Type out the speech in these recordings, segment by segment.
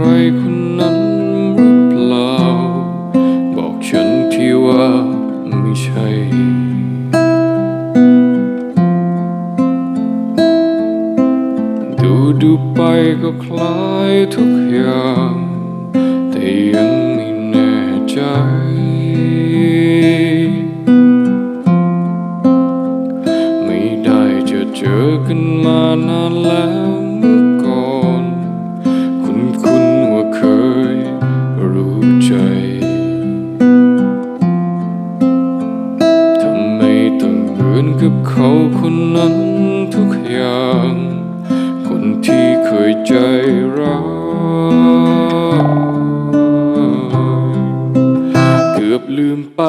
รคนนั้นหรือเปล่า บอกฉันที่ว่าไม่ใช่ ดูดูไปก็คล้ายทุกอย่าง แต่ยังไม่แน่ใจ กับเขาคนนั้นทุกอย่าง คนที่เคยใจร้ายเกือบลืมไป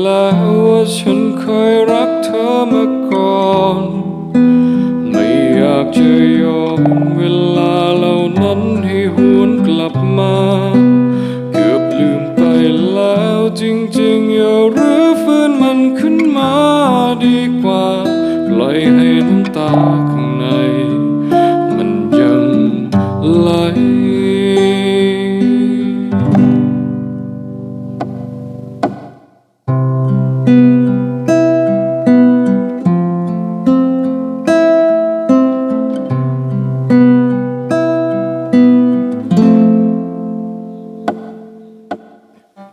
แล้วว่าฉันเคยรัก ให้น้ำตาข้างใน มันยังไหล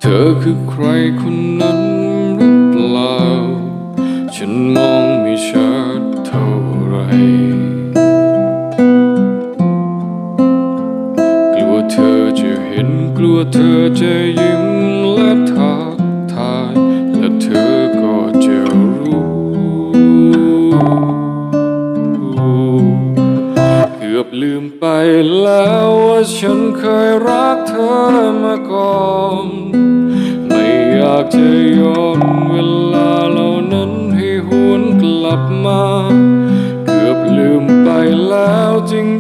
เธอคือใครคนนั้นหรือเปล่า ฉันมองไม่ชัด กลัวเธอจะเห็นกลัวเธอจะยิ้มและทักทายและเธอก็จะรู้เกือบลืมไปแล้วว่าฉันเคยรักเธอมาก่อนไม่อยากจะย้อนเวลาเหล่านั้นให้หวนกลับมา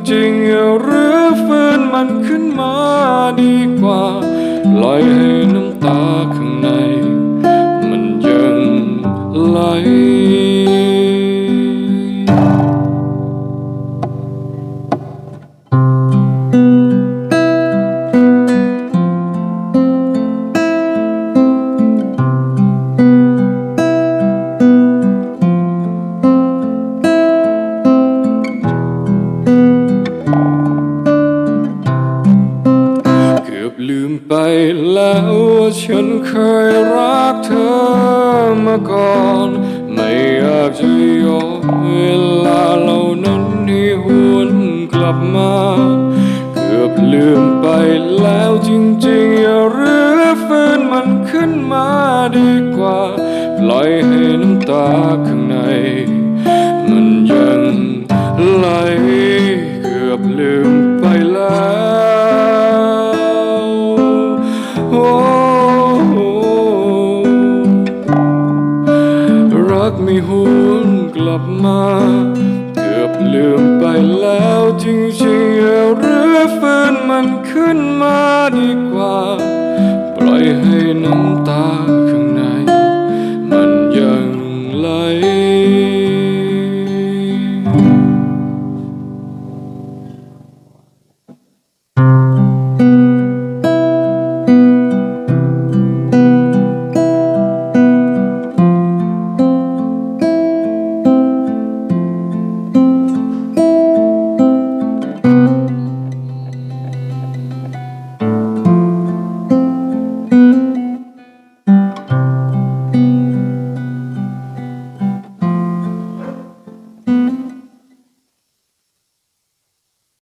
จริงหรือฟื้นมันขึ้นมาดีกว่า ปล่อยให้น้ำตาข้าง มาก่อน ไม่อยากจะยอมเวลาเหล่านั้นให้หวนกลับมา เกือบลืมไปแล้วจริงๆ อย่ารื้อฟื้นมันขึ้นมาดีกว่า ปล่อยให้น้ำตาข้างใน วนกลับมา เกือบลืมไปแล้วจริงๆหรือฟื้นมันขึ้นมาดีกว่า ปล่อยให้